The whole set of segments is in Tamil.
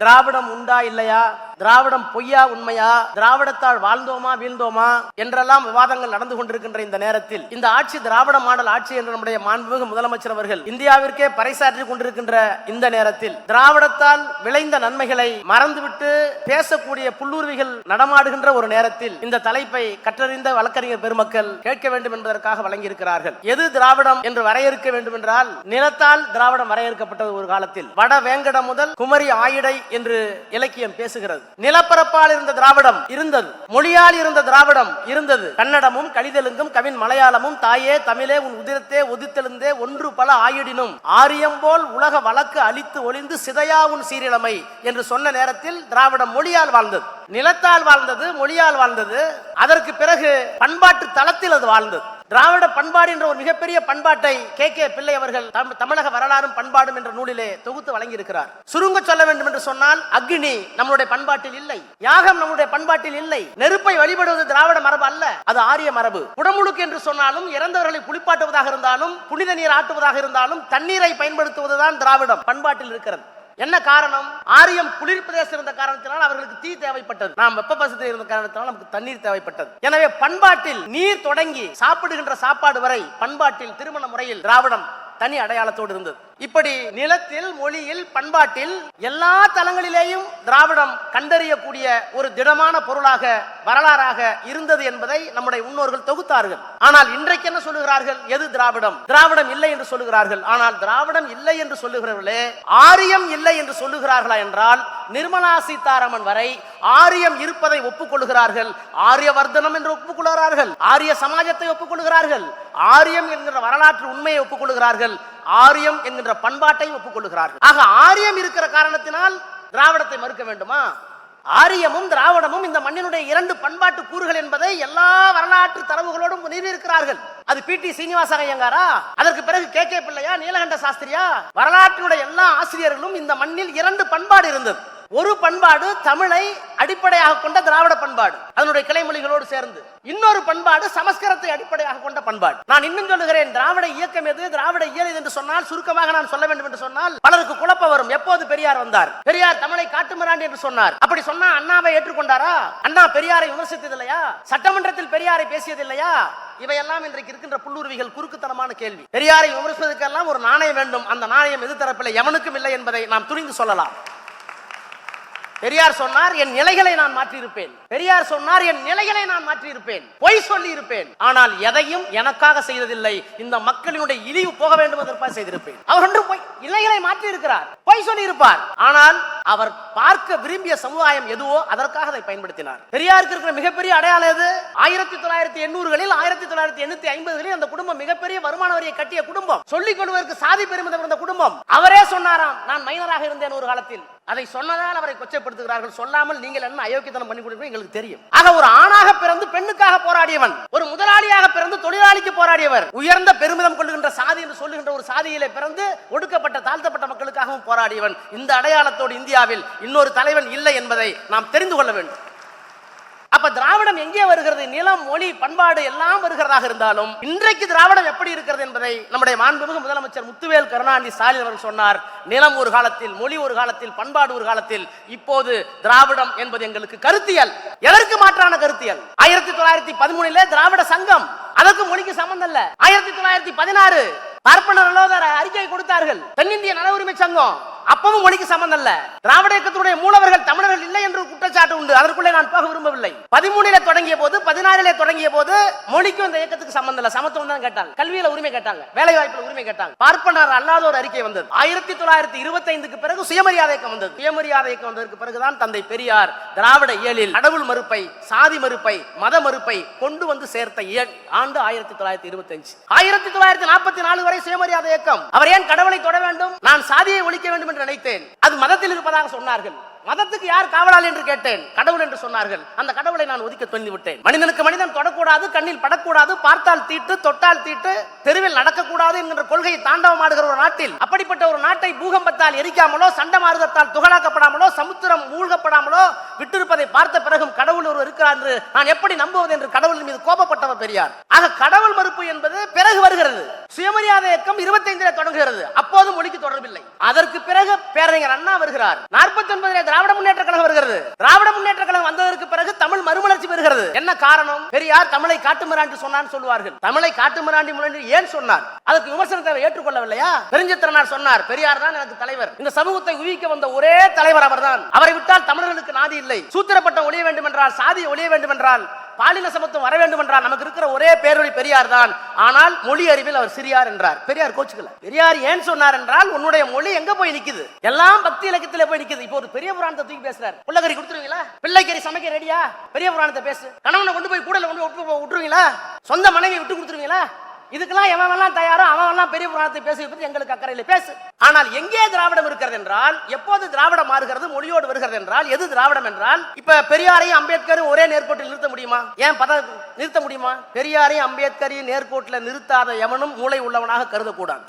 திராவிடம் உண்டா இல்லையா? திராவிடம் பொய்யா உண்மையா? திராவிடத்தால் வாழ்ந்தோமா வீழ்ந்தோமா? என்றெல்லாம் விவாதங்கள் நடந்து கொண்டிருக்கின்ற இந்த நேரத்தில் இந்த ஆட்சி திராவிட மாடல் ஆட்சி என்ற நம்முடைய மாண்புமிகு முதலமைச்சர் அவர்கள் இந்தியாவிற்கே பறைசாற்றி கொண்டிருக்கின்ற இந்த நேரத்தில் திராவிடத்தால் விளைந்த நன்மைகளை மறந்துவிட்டு பேசக்கூடிய புல்லுருவிகள் நடமாடுகின்ற ஒரு நேரத்தில் இந்த தலைப்பை கற்றறிந்த வழக்கறிஞர் பெருமக்கள் கேட்க வேண்டும் என்பதற்காக வழங்கியிருக்கிறார்கள். எது திராவிடம் என்று வரையறுக்க வேண்டும் என்றால் நிலத்தால் திராவிடம் வரையறுக்கப்பட்டது ஒரு காலத்தில் வட வேங்கடம் முதல் குமரி ஆயிடை என்று இலக்கியம் பேசுகிறது. நிலப்பரப்பால் இருந்த திராவிடம் இருந்தது. மொழியால் இருந்த திராவிடம் இருந்தது. கன்னடமும் கலிதெலுங்கும் கவின் மலையாளமும் தாயே தமிழே உன் உதிரத்தே ஒதித்தெழுந்தே ஒன்று பல ஆயிடினும் ஆரியம் போல் உலக வழக்கு அழித்து ஒளிந்து சிதையா உன் சீரிழமை என்று சொன்ன நேரத்தில் திராவிடம் மொழியால் வாழ்ந்தது. நிலத்தால் வாழ்ந்தது மொழியால் வாழ்ந்தது. அதற்கு பிறகு பண்பாட்டு தளத்தில் அது வாழ்ந்தது. திராவிட பண்பாடு என்ற ஒரு மிகப்பெரிய பண்பாட்டை கே. கே. பிள்ளை அவர்கள் தமிழக வரலாறும் பண்பாடும் என்ற நூலிலே தொகுத்து வழங்கியிருக்கிறார். சுருங்க சொல்ல வேண்டும் என்று சொன்னால் அக்னி நம்முடைய பண்பாட்டில் இல்லை. யாகம் நம்முடைய பண்பாட்டில் இல்லை. நெருப்பை வழிபடுவது திராவிட மரபு அல்ல. அது ஆரிய மரபு. குடமுழுக்கு என்று சொன்னாலும் இறந்தவர்களை குளிப்பாட்டுவதாக இருந்தாலும் புனித நீர் ஆட்டுவதாக இருந்தாலும் தண்ணீரை பயன்படுத்துவதுதான் திராவிடம். பண்பாட்டில் இருக்கிறது. என்ன காரணம்? ஆரியம் குளிர் பிரதேசம் இருந்த காரணத்தினால் அவர்களுக்கு தீ தேவைப்பட்டது. நாம் வெப்ப பசத்தில் இருந்த காரணத்தினால் நமக்கு தண்ணீர் தேவைப்பட்டது. எனவே பண்பாட்டில் நீர் தொடங்கி சாப்பிடுகின்ற சாப்பாடு வரை பண்பாட்டில் திருமண முறையில் திராவிடம் தனி அடையாளத்தோடு இருந்தது. இப்படி நிலத்தில் மொழியில் பண்பாட்டில் எல்லா தளங்களிலேயும் திராவிடம் கண்டறியக்கூடிய ஒரு திடமான பொருளாக வரலாறாக இருந்தது என்பதை நம்முடைய முன்னோர்கள் தொகுத்தார்கள். ஆனால் இன்றைக்கு என்ன சொல்லுகிறார்கள்? எது திராவிடம்? திராவிடம் இல்லை என்று சொல்லுகிறார்கள். ஆனால் திராவிடம் இல்லை என்று சொல்லுகிறவர்களே ஆரியம் இல்லை என்று சொல்லுகிறார்களா என்றால் நிர்மலா சீதாராமன் வரை ஆரியம் இருப்பதை ஒப்புக்கொள்கிறார்கள். ஆரியவர்தனம் என்று ஒப்புக்கொள்கிறார்கள். ஆரிய சமாஜத்தை ஒப்புக்கொள்கிறார்கள். ஆரியம் என்கிற வரலாற்று உண்மையை ஒப்புக்கொள்கிறார்கள். ஆரியம் என்கின்ற பண்பாட்டையும் ஒப்புக்கொள்ளுகிறார்கள். ஆக ஆரியம் இருக்கிற காரணத்தினால் திராவிடத்தை மறுக்க வேண்டுமா? ஆரியமும் திராவிடமும் இந்த மண்ணினுடைய இரண்டு பண்பாட்டு கூறுகள் என்பதை எல்லா வரலாற்று தரவுகளோடும் நிறுவியிருக்கிறார்கள் அது பி. டி. சீனிவாச ஐயங்காரா? அதற்கு பிறகு கே. கே. பிள்ளையா நீலகண்ட சாஸ்திரியா? வரலாற்றினுடைய எல்லா ஆசிரியர்களும் இந்த மண்ணில் இரண்டு பண்பாடு இருந்தது. ஒரு பண்பாடு தமிழை அடிப்படையாக கொண்ட திராவிட பண்பாடு அதனுடைய கிளைமொழிகளோடு சேர்ந்து. இன்னொரு பண்பாடு சமஸ்கிருதத்தை அடிப்படையாக கொண்ட பண்பாடு. நான் இன்னும் சொல்லுகிறேன் திராவிட இயக்கம் எது? திராவிட இயல் என்று சொன்னால் சுருக்கமாக நான் சொல்ல வேண்டும் என்று சொன்னால் பலருக்கு குழப்ப வரும். எப்போது பெரியார் வந்தார்? பெரியார் தமிழை காட்டுமிராண்டி என்று சொன்னார். அப்படி சொன்னா அண்ணாவை ஏற்றுக்கொண்டாரா? அண்ணா பெரியாரை விமர்சித்தது இல்லையா? சட்டமன்றத்தில் பெரியாரை பேசியது இல்லையா? இவையெல்லாம் இன்றைக்கு இருக்கின்ற புல்லுருவிகள் குறுக்குத்தனமான கேள்வி. பெரியாரை விமர்சிப்பதற்கெல்லாம் ஒரு நாணயம் வேண்டும். அந்த நாணயம் எது தரப்பில்லை எவனுக்கும் இல்லை என்பதை நாம் துணிந்து சொல்லலாம். பெரியார் சொன்னார் என் நிலைகளை நான் மாற்றியிருப்பேன். பெரியார் சொன்னார் என் நிலைகளை நான் மாற்றியிருப்பேன். பொய் சொல்லி இருப்பேன் ஆனால் எதையும் எனக்காக செய்ததில்லை. இந்த மக்களினுடைய இழிவு போக வேண்டும் என்பதற்காக செய்திருப்பேன். அவர் ஒன்று பொய் நிலைகளை மாற்றி இருக்கிறார் பொய் சொல்லி இருப்பார் ஆனால் அவர் பார்க்க விரும்பிய சமுதாயம் எதுவோ அதற்காக அதை பயன்படுத்தினார். பெரியாருக்கு இருக்கிற மிகப்பெரிய அடையாளம் எது? ஆயிரத்தி தொள்ளாயிரத்தி எண்ணூறுகளில் ஆயிரத்தி தொள்ளாயிரத்தி எண்ணூத்தி ஐம்பதுகளில் அந்த குடும்பம் மிகப்பெரிய வருமான வரியை கட்டிய குடும்பம். சொல்லிக் கொள்வதற்கு சாதி பெருமிதம் இருந்த குடும்பம். அவரே சொன்னாராம் நான் மைனராக இருந்தேன் ஒரு காலத்தில். அதை சொன்னதால் அவரை கொச்சைப்படுத்துகிறார்கள். சொல்லாமல் நீங்கள் என்ன அயோக்கியத்தனம் பண்ணி கொடுக்கணும் எங்களுக்கு தெரியும். ஆக ஒரு ஆணாக பிறந்து பெண்ணுக்காக போராடியவன் ஒரு முதலாளியாக பிறந்து தொழிலாளிக்கு போராடியவர் உயர்ந்த பெருமிதம் கொள்ளுகின்ற சாதி என்று சொல்லுகின்ற ஒரு சாதியிலே பிறந்து ஒடுக்கப்பட்ட தாழ்த்தப்பட்ட மக்களுக்காகவும் போராடியவன். இந்த அடையாளத்தோடு இந்தியாவில் இன்னொரு தலைவன் இல்லை என்பதை நாம் தெரிந்து கொள்ள வேண்டும். அப்ப திராவிடம் எங்கே வருகிறது? நிலம் மொழி பண்பாடு எல்லாம் வருகிறதாக இருந்தாலும் இன்றைக்கு திராவிடம் எப்படி இருக்கிறது என்பதை நம்முடைய மாண்புமிகு முதலமைச்சர் முத்துவேல் கருணாநிதி ஸ்டாலின் அவர்கள் சொன்னார். நிலம் ஒரு காலத்தில் மொழி ஒரு காலத்தில் பண்பாடு ஒரு காலத்தில் இப்போது திராவிடம் என்பது எங்களுக்கு கருத்தியல். எதற்கு மாற்றான கருத்தியல்? ஆயிரத்தி தொள்ளாயிரத்தி பதிமூணுல திராவிட சங்கம். அதற்கு மொழிக்கு சம்பந்தம் இல்ல. ஆயிரத்தி தொள்ளாயிரத்தி பதினாறு பார்ப்பனர் அறிக்கை கொடுத்தார்கள். தென்னிந்திய நல உரிமை சங்கம். அப்பவும் மொழிக்கு சம்பந்தம் இல்ல திராவிட இயக்கத்துடைய மூலவர்கள் தமிழர்கள் இல்லை என்று குற்றச்சாட்டு உண்டு. அதற்குள்ளே நான் போக விரும்பவில்லை. பதிமூணில தொடங்கிய போது பதினாறிலே தொடங்கிய போது மொழிக்கும் இந்த இயக்கத்துக்கு சம்பந்தம் இல்ல. சமத்துவம் தான் கேட்டாங்க. கல்வியில உரிமை கேட்டாங்க. வேலை வாய்ப்பில் உரிமை கேட்டாங்க. பார்ப்பனர் அல்லாத ஒரு அறிக்கை வந்தது. ஆயிரத்தி தொள்ளாயிரத்தி இருபத்தி ஐந்துக்கு பிறகு சுயமரியாதை இயக்கம் வந்தது. சுயமரியாதை இயக்கம் வந்ததற்கு பிறகுதான் தந்தை பெரியார் திராவிட இயலில் கடவுள் மறுப்பை சாதி மறுப்பை மத மறுப்பை கொண்டு வந்து சேர்த்த ஆண்டு ஆயிரத்தி தொள்ளாயிரத்தி இருபத்தி அஞ்சு ஆயிரத்தி தொள்ளாயிரத்தி நாற்பத்தி நாலு வரை சுயமரியாதை இயக்கம். அவர் ஏன் கடவுளை தொட வேண்டும்? நான் சாதியை ஒழிக்க வேண்டும் என்று நினைத்தேன். அது மதத்தில் இருப்பதாக சொன்னார்கள். மதத்துக்கு யார் காவலாளி என்று கேட்டேன். கடவுள் என்று சொன்னார்கள். அந்த கடவுளை நான் ஒதுக்க சொல்லி விட்டேன் மனிதனுக்கு மனிதன் தொடக்கூடாது கண்ணில் படக்கூடாது பார்த்தால் தீட்டு தொட்டால் தீட்டு தெருவில் நடக்கக்கூடாது என்கின்ற கொள்கையை தாண்டவமாடுகிற ஒரு நாட்டில் அப்படிப்பட்ட ஒரு நாட்டை பூகம்பத்தால் எரிக்காமலோ சண்டமாறுதத்தால் துகளாக்கப்படாமலோ சமுத்திரம் மூழ்கப்படாமலோ விட்டிருப்பதை பார்த்த பிறகும் கடவுள் ஒருவர் இருக்கிறார் என்று நான் எப்படி நம்புவது என்று கடவுள் மீது கோபப்பட்டவர் பெரியார். ஆக கடவுள் மறுப்பு என்பது பிறகு வருகிறது. சுயமரியாதை இயக்கம் இருபத்தைந்திலே தொடங்குகிறது. அப்போதும் மொழிக்கு தொடர்பில்லை. அதற்கு பிறகு பேரறிஞர் அண்ணா வருகிறார். நாற்பத்தி ஒன்பதிலே திராவிட முன்னேற்ற கழகம் வருகிறது. திராவிட முன்னேற்ற கழகம் வந்ததற்கு பிறகு தமிழ் மறுமலர்ச்சி வருகிறது என்ன காரணம்? பெரியார் தமிழை காட்டுமிராண்டி சொன்னான்னு சொல்லுவார்கள். தமிழை காட்டுமிராண்டி முன்னாடி ஏன் சொன்னார்? அதற்கு விமர்சனத்தை அவர் ஏற்றுக்கொள்ளவில்லையா? பெருஞ்சித்திரனார் சொன்னார். பெரியார் தான் எனக்கு தலைவர். இந்த சமூகத்தை உயிக்க வந்த ஒரே தலைவர் அவர்தான். அவரை விட்டால் தமிழர்களுக்கு நாதி இல்லை. சூத்திரப்பட்டம் ஒழிய வேண்டும் என்றால் சாதி ஒழிய வேண்டும் என்றால் பாலின சமத்துவம் வர வேண்டும் என்றால் நமக்கு இருக்கிற ஒரே பேரொழி பெரியார் தான். ஆனால் மொழி அறிவில் அவர் சிறியார் என்றார். பெரியார் கோச்சுக்கல. பெரியார் ஏன் சொன்னார் என்றால் உன்னுடைய மொழி எங்க போய் நிக்குது? எல்லாம் பக்தி இலக்கியத்திலே போய் நிக்குது. இப்போ ஒரு பெரிய புராணத்தை தூக்கி பேசுறாரு. பிள்ளைக்கறி கொடுத்துருவீங்களா? பிள்ளைக்கறி சமைக்க ரெடியா பெரிய புராணத்தை பேசு. கணவனை கொண்டு போய் கூடல கொண்டு விட்டுருவீங்களா? சொந்த மனைவி விட்டு கொடுத்துருவீங்களா? இதுக்கெல்லாம் எவன் எல்லாம் தயாரோ அவன் எல்லாம் பெரிய புராணத்தை பேசுவதை பற்றி எங்களுக்கு அக்கறையில் பேசு. ஆனால் எங்கே திராவிடம் இருக்கிறது என்றால் எப்போது திராவிடம் மாறுகிறது மொழியோடு வருகிறது என்றால் எது திராவிடம் என்றால் இப்ப பெரியாரையும் அம்பேத்கரும் ஒரே நேர்கோட்டில் நிறுத்த முடியுமா? ஏன் பத நிறுத்த முடியுமா? பெரியாரையும் அம்பேத்கரையும் நேர்கோட்டில் நிறுத்தாத எவனும் மூளை உள்ளவனாக கருதக்கூடாது.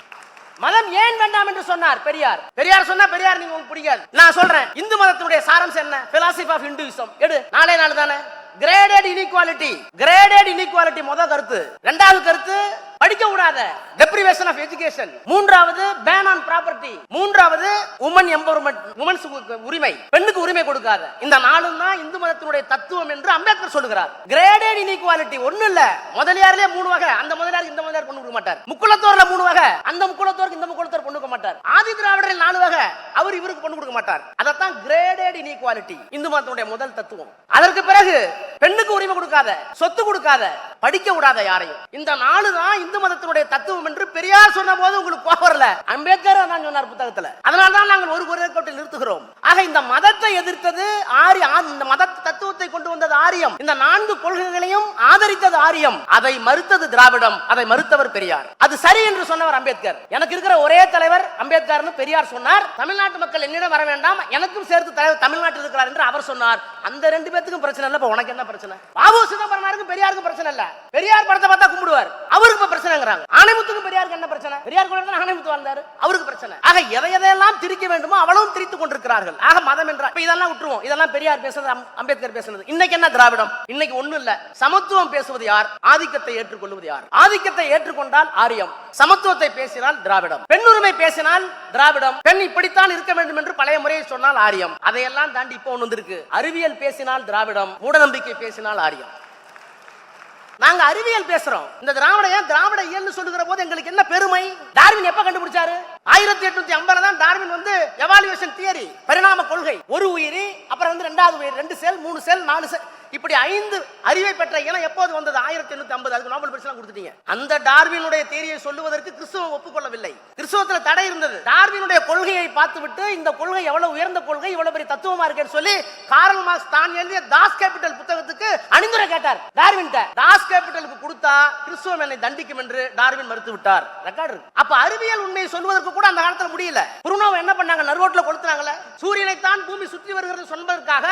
மதம் ஏன் வேண்டாம் என்று சொன்னார் பெரியார்? பெரியார் சொன்னா பெரியார் நீங்க உங்களுக்கு பிடிக்காது. நான் சொல்றேன் இந்து மதத்தினுடைய சாரம் என்ன? பிலாசபி ஆஃப் இந்துவிசம் எடு. நாளே நாள் தானே? கிரேடட் இனிக்வாலிட்டி கிரேடட் இனிக்வாலிட்டி முத கருத்து. ரெண்டாவது கருத்து படிக்க கூடாத டெப்ரிவேஷன் ஆஃப் எஜுகேஷன் மூன்றாவது பேன் ஆன் ப்ராப்பர்ட்டி மூன்றாவது உமன் எம்பவர்மெண்ட் உமன்ஸ் உரிமை. பெண்ணுக்கு உரிமை கொடுக்காத. இந்த நாளும் தான் இந்து மதத்தினுடைய தத்துவம் என்று அம்பேத்கர் சொல்லுகிறார். கிரேடட் இனிக்வாலிட்டி ஒண்ணு இல்ல. முதலியாரிலே மூணு வகை. அந்த முதலியார் இந்த முதலியார் பொண்ணு கொடுக்க மாட்டார். முக்குளத்தோர்ல மூணு வகை. அந்த முக்குளத்தோருக்கு இந்த முக்குளத்தோர் பொண்ணு கொடுக்க மாட்டார். ஆதி திராவிடரில் நாலு வகை. அவர் இவருக்கு பொண்ணு கொடுக்க மாட்டார். அதைத்தான் கிரேடட் இனிக்வாலிட்டி இந்து மதத்தினுடைய முதல் தத்துவம். அதற்கு பிறகு பெண்ணுக்கு உரிமை கொடுக்காத சொத்து கொடுக்காத படிக்க விடாத யாரையும். இந்த நாலு தான் இந்து மதத்தினுடைய தத்துவம் என்று பெரியார் சொன்ன போது உங்களுக்கு கோபம் வரல. அம்பேத்கர் தான் சொன்னார் புத்தகத்துல. அதனால தான் நாங்கள் ஒரு குரல் கோட்டில் நிறுத்துகிறோம். ஆக இந்த மதத்தை எதிர்த்தது ஆரி இந்த மத தத்துவத்தை கொண்டு வந்தது ஆரியம். இந்த நான்கு கொள்கைகளையும் ஆதரித்தது ஆரியம். அதை மறுத்தது திராவிடம். அதை மறுத்தவர் பெரியார். அது சரி என்று சொன்னவர் அம்பேத்கர். எனக்கு இருக்கிற ஒரே தலைவர் அம்பேத்கர்னு பெரியார் சொன்னார். தமிழ்நாட்டு மக்கள் என்னிடம் வர வேண்டாம். எனக்கும் சேர்த்து தலைவர் தமிழ்நாட்டில் இருக்கிறார் என்று அவர் சொன்னார். அந்த ரெண்டு பேத்துக்கும் பிரச்சனை இல்லை. உனக்கு என்ன பிரச்சனை? பாபு சிதம்பரனாருக்கும் பெரியாருக்கும் பிரச்சனை இல்லை. பெரியார் படத்தை இப்ப பிரச்சனைங்கிறாங்க ஆணைமுத்துக்கும் பெரியாருக்கு என்ன பிரச்சனை? பெரியார் கூட தான் ஆணைமுத்து வந்தாரு அவருக்கு பிரச்சனை. ஆக எதை எதையெல்லாம் திரிக்க வேண்டுமோ அவ்வளவும் திரித்துக் கொண்டிருக்கிறார்கள். ஆக மதம் என்றால் இப்ப இதெல்லாம் விட்டுருவோம். இதெல்லாம் பெரியார் பேசுறது அம்பேத்கர் பேசுனது. இன்னைக்கு என்ன திராவிடம்? இன்னைக்கு ஒண்ணும் இல்ல. சமத்துவம் பேசுவது யார்? ஆதிக்கத்தை ஏற்றுக்கொள்வது யார்? ஆதிக்கத்தை ஏற்றுக்கொண்டால் ஆரியம். சமத்துவத்தை பேசினால் திராவிடம். பெண்ணுரிமை பேசினால் திராவிடம். பெண் இப்படித்தான் இருக்க வேண்டும் என்று பழைய முறையை சொன்னால் ஆரியம். அதையெல்லாம் தாண்டி இப்போ ஒன்று வந்திருக்கு. அறிவியல் பேசினால் திராவிடம். மூடநம்பிக்கை பேசினால் ஆரியம். நாங்க அறிவியல் பேசுறோம். இந்த திராவிட ஏன் திராவிட இயல்னு சொல்லுகிற போது எங்களுக்கு என்ன பெருமை? டார்வின் எப்ப கண்டுபிடிச்சாரு? ஆயிரத்தி எட்நூத்தி ஐம்பதுல தான் டார்வின் வந்து எவாலுவேஷன் தியரி பரிணாம கொள்கை. ஒரு உயிரி அப்புறம் வந்து ரெண்டாவது உயிர் ரெண்டு செல் மூணு செல் நாலு செல். இப்படி ஐந்து அறிவை பெற்ற இனம் எப்போது வந்தது? ஆயிரத்தி எண்ணூத்தி ஐம்பது. அதுக்கு நோபல் பரிசு கொடுத்துட்டீங்க. அந்த டார்வினுடைய தேரியை சொல்லுவதற்கு கிறிஸ்துவம் ஒப்புக்கொள்ளவில்லை. கிறிஸ்துவத்துல தடை இருந்தது. டார்வினுடைய கொள்கையை பார்த்துவிட்டு இந்த கொள்கை எவ்வளவு உயர்ந்த கொள்கை இவ்வளவு பெரிய தத்துவமா இருக்கேன்னு சொல்லி காரல் மார்க்ஸ் தான் எழுதிய தாஸ் கேபிட்டல் புத்தகத்துக்கு அணிந்துரை கேட்டார். டார்வின் தாஸ் கேபிட்டலுக்கு கொடுத்தா கிறிஸ்துவம் என்னை தண்டிக்கும் என்று டார்வின் மறுத்து விட்டார் ரெக்கார்டு அப்ப அறிவியல் உண்மையை சொல்வதற்கு கூட அந்த காலத்துல முடியல. புருனோ என்ன பண்ணாங்க? நறுவோட்டில் கொளுத்துனாங்கல்ல? சூரியனை தான் பூமி சுற்றி வருகிறது சொல்வதற்காக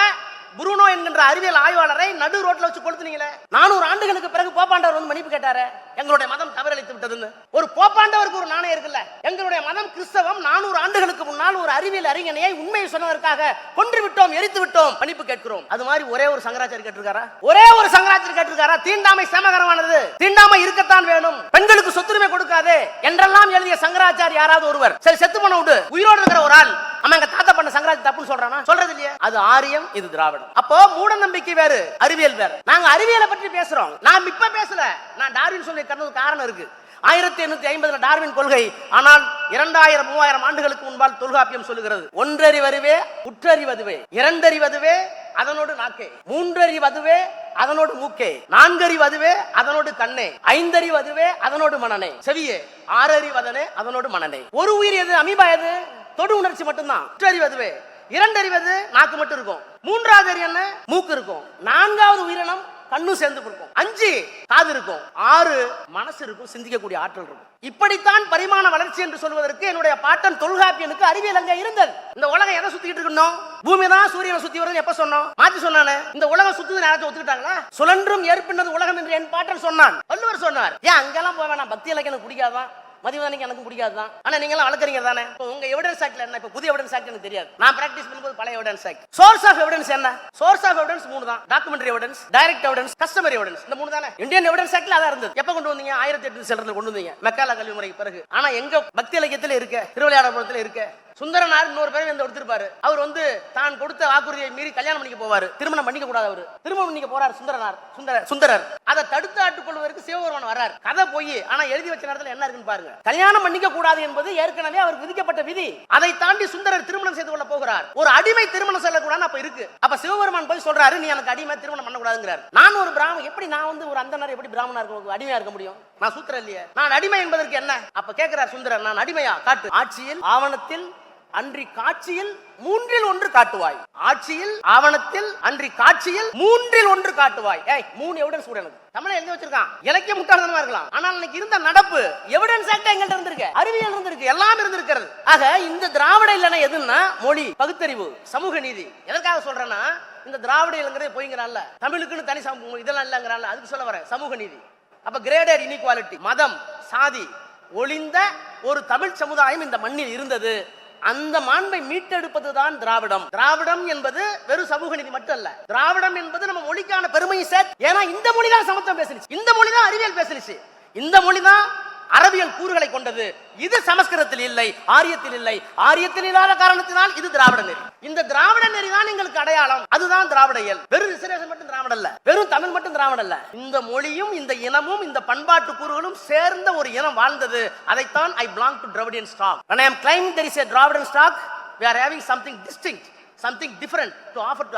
புருனோ என்கின்ற அறிவியல் ஆய்வாளரை நடு ரோட்ல வச்சு கொளுத்துனீங்களே. நானூறு ஆண்டுகளுக்கு பிறகு போப்பாண்டவர் வந்து மன்னிப்பு கேட்டாரு. எங்களுடைய மதம் தவறளித்து விட்டதுன்னு. ஒரு போப்பாண்டவருக்கு ஒரு நாணயம் இருக்குல்ல. எங்களுடைய மதம் கிறிஸ்தவம் நானூறு ஆண்டுகளுக்கு முன்னால் ஒரு அறிவியல் அறிஞனையை உண்மையை சொன்னதற்காக கொன்று விட்டோம் எரித்து விட்டோம் மன்னிப்பு கேட்கிறோம். அது மாதிரி ஒரே ஒரு சங்கராச்சாரி கேட்டிருக்காரா? ஒரே ஒரு சங்கராச்சாரி கேட்டிருக்காரா? தீண்டாமை சமகரமானது. தீண்டாமை இருக்கத்தான் வேணும். பெண்களுக்கு சொத்துரிமை கொடுக்காது என்றெல்லாம் எழுதிய சங்கராச்சாரி யாராவது ஒருவர். சரி செத்து பண்ண விடு. உயிரோடு இருக்கிற ஒரு ஆள். நம்ம எங்க தாத்தா பண்ண சங்கராஜ் தப்புன்னு சொல்றானா? சொல்றது இல்லையா. அது ஆரியம் இது திராவிடம். அப்போ மூட நம்பிக்கை வேறு அறிவியல் வேறு. நாங்க அறிவியலை பற்றி பேசுறோம். நான் இப்ப பேசல. நான் டார்வின் சொல்லி கருது காரணம் இருக்கு. ஆயிரத்தி எண்ணூத்தி ஐம்பதுல டார்வின் கொள்கை ஆனால் இரண்டாயிரம் மூவாயிரம் ஆண்டுகளுக்கு முன்பால் தொல்காப்பியம் சொல்லுகிறது. ஒன்றறிவதுவே உற்றறிவதுவே இரண்டறிவதுவே அதனோடு நாக்கே. மூன்றறிவதுவே அதனோடு மூக்கே. நான்கறிவதுவே அதனோடு கண்ணே. ஐந்தறிவதுவே அதனோடு மனநே. செவியே ஆறறிவதனே அதனோடு மனநே. ஒரு உயிர் எது? அமீபா எது? தொடு உணர்ச்சி மட்டும்தான். உற்றறிவதுவே இரண்டறிவது நாக்கு மட்டும் இருக்கும். மூன்றாவது அறிவு என்ன? மூக்கு இருக்கும். நான்காவது உயிரினம் கண்ணும் சேர்ந்து இருக்கும் அஞ்சு காது இருக்கும். ஆறு மனசு இருக்கும். சிந்திக்கக்கூடிய ஆற்றல் இருக்கும். இப்படித்தான் பரிமாண வளர்ச்சி என்று சொல்வதற்கு என்னுடைய பாட்டன் தொல்காப்பியனுக்கு அறிவியல் அங்கே இருந்தது. இந்த உலகம் எதை சுத்திக்கிட்டு இருக்கணும் பூமி தான் சூரியனை சுத்தி வருதுன்னு எப்ப சொன்னோம்? மாத்தி சொன்னானே. இந்த உலகம் சுத்துது நேரத்தை ஒத்துக்கிட்டாங்களா? சுழன்றும் ஏற்பின்னது உலகம் என்று என் பாட்டன் சொன்னான். வள்ளுவர் சொன்னார் ஏன் அங்கெல்லாம் போவேன் நான் பக்தி இலக்கியம் எனக்கு பிடிக்காதான் மதிவதனைக்கு எனக்கு பிடிக்காது தான். ஆனா நீங்க எல்லாம் வளர்க்குறீங்க தானே? இப்போ உங்க எவிடன்ஸ் ஆக்ட்ல என்ன? இப்போ புதிய எவிடன்ஸ் ஆக்ட் எனக்கு தெரியாது. நான் பிராக்டிஸ் பண்ணும்போது பழைய evidence act source of evidence என்ன? சோர்ஸ் ஆஃப் எவிடன்ஸ் மூணு தான். Documentary evidence direct evidence customer evidence இந்த மூணு தானே? இந்தியன் எவிடன்ஸ் ஆக்ட்ல அதான் இருந்தது. எப்ப கொண்டு வந்தீங்க? ஆயிரத்தி எட்டு செல்றதுல கொண்டு வந்தீங்க. மெக்காலா கல்வி முறைக்கு பிறகு. ஆனா எங்க பக்தி இலக்கியத்துல இருக்க? திருவிளையாடபுரத்துல இருக்க? சுந்தரனார் இன்னொரு பேரை வந்து எடுத்திருப்பாரு. அவர் வந்து தான் கொடுத்த வாக்குறுதியை மீறி கல்யாணம் பண்ணிக்க போவார். திருமணம் பண்ணிக்க கூடாது அவரு. திருமணம் பண்ணிக்க போறார் சுந்தரனார். சுந்தர சுந்தரர். அதை தடுத்து ஆட்டுக்கொள்வதற்கு சிவபெருமான் வர்றார். கதை போய் ஆனா எழுதி வச்ச நேரத்தில் என்ன இருக்குன்னு பாருங்க. கல்யாணம் பண்ணிக்க கூடாது என்பது ஏற்கனவே அவருக்கு விதிக்கப்பட்ட விதி. அதை தாண்டி சுந்தரர் திருமணம் செய்து கொள்ள போகிறார். ஒரு அடிமை திருமணம் செல்லக்கூடாது அப்ப இருக்கு. அப்ப சிவபெருமான் போய் சொல்றாரு நீ எனக்கு அடிமை திருமணம் பண்ணக்கூடாதுங்கிறார். நான் ஒரு பிராமணன். எப்படி நான் வந்து ஒரு அந்தனர் எப்படி பிராமணா இருக்க அடிமையா இருக்க முடியும்? நான் சூத்திரம் இல்லையே. நான் அடிமை என்பதற்கு என்ன? அப்ப கேட்கிறார் சுந்தரர் நான் அடிமையா? காட்டு. ஆட்சியில் ஆவணத்தில் அன்றி காட்சியில் மூன்றில் ஒன்று காட்டுவாய். ஆட்சியில் ஆவணத்தில் அன்றி காட்சியில் மூன்றில் ஒன்று காட்டுவாய். ஏய் மூணு எவிடன்ஸ் கூட எனக்கு. தமிழ எழுதி வச்சிருக்கான். இலக்கிய முட்டாள்தனமா இருக்கலாம். ஆனால் இன்னைக்கு இருந்த நடப்பு எவிடன்ஸ் ஆக்ட் எங்கள்ட்ட இருந்திருக்கு. அறிவியல் இருந்திருக்கு. எல்லாம் இருந்திருக்கிறது. ஆக இந்த திராவிட இல்லைன்னா எதுன்னா மொழி பகுத்தறிவு சமூக நீதி. எதற்காக சொல்றேன்னா இந்த திராவிட இல்லைங்கிறதே போய்ங்கிறான்ல. தமிழுக்குன்னு தனி சமூகம் இதெல்லாம் இல்லைங்கிறான்ல. அதுக்கு சொல்ல வரேன். சமூக நீதி. அப்ப கிரேடர் இனிக்வாலிட்டி மதம் சாதி ஒளிந்த ஒரு தமிழ் சமுதாயம் இந்த மண்ணில் இருந்தது. அந்த மாண்பை மீட்டெடுப்பதுதான் திராவிடம். திராவிடம் என்பது வெறும் சமூக நீதி மட்டும் அல்ல திராவிடம் என்பது நம்ம மொழிக்கான பெருமையை சேர்த்து ஏன்னா இந்த மொழி தான் சமத்துவம் பேசுனுச்சு. இந்த மொழி தான் அறிவியல் பேசுனுச்சு. இந்த மொழி தான் அரபியல் கூறுகளை கொண்டது இது சமஸ்கிருதத்தில் இல்லை ஆரியத்தில் இல்லை. ஆரியத்தில் இல்லாத காரணத்தினால் இது திராவிட நெறி. இந்த திராவிட நெறி தான் எங்களுக்கு அடையாளம். அதுதான் திராவிட இயல். வெறும் ரிசர்வேஷன் மட்டும் திராவிட அல்ல. வெறும் தமிழ் மட்டும் திராவிட அல்ல. இந்த மொழியும் இந்த இனமும் இந்த பண்பாட்டு கூறுகளும் சேர்ந்த ஒரு இனம் வாழ்ந்தது. அதைத்தான் I belong to Dravidian stock when i am claiming there is a dravidian stock we are having something distinct something different to offer to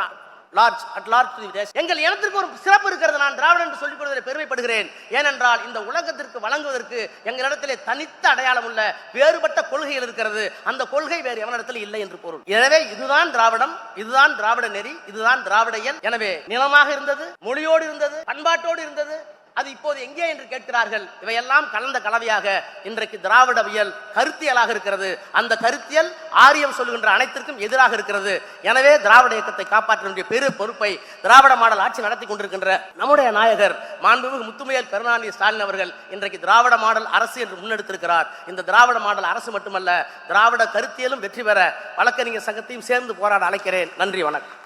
large at large எங்கள் இனத்திற்கு ஒரு சிறப்பு இருக்கிறது. நான் திராவிடன் என்று சொல்லிக் கொள்வதில் பெருமைப்படுகிறேன். ஏனென்றால் இந்த உலகத்திற்கு வழங்குவதற்கு எங்களிடத்திலே தனித்த அடையாளம் உள்ள வேறுபட்ட கொள்கைகள் இருக்கிறது. அந்த கொள்கை வேறு எவனிடத்தில் இல்லை என்று பொருள். எனவே இதுதான் திராவிடம் இதுதான் திராவிட நெறி இதுதான் திராவிட இயல். எனவே நிலமாக இருந்தது மொழியோடு இருந்தது பண்பாட்டோடு இருந்தது அது இப்போது எங்கே என்று கேட்கிறார்கள்? இவையெல்லாம் கலந்த கலவையாக இன்றைக்கு திராவிடவியல் கருத்தியலாக இருக்கிறது. அந்த கருத்தியல் ஆரியம் சொல்லுகின்ற அனைத்திற்கும் எதிராக இருக்கிறது. எனவே திராவிட இயக்கத்தை காப்பாற்ற வேண்டிய பெரு பொறுப்பை திராவிட மாடல் ஆட்சி நடத்தி கொண்டிருக்கின்ற நம்முடைய நாயகர் மாண்புமிகு முத்துமையல் கருணாநிதி ஸ்டாலின் அவர்கள் இன்றைக்கு திராவிட மாடல் அரசு என்று முன்னெடுத்திருக்கிறார். இந்த திராவிட மாடல் அரசு மட்டுமல்ல திராவிட கருத்தியலும் வெற்றி பெற வழக்கறிஞர் சங்கத்தையும் சேர்ந்து போராட அழைக்கிறேன். நன்றி வணக்கம்.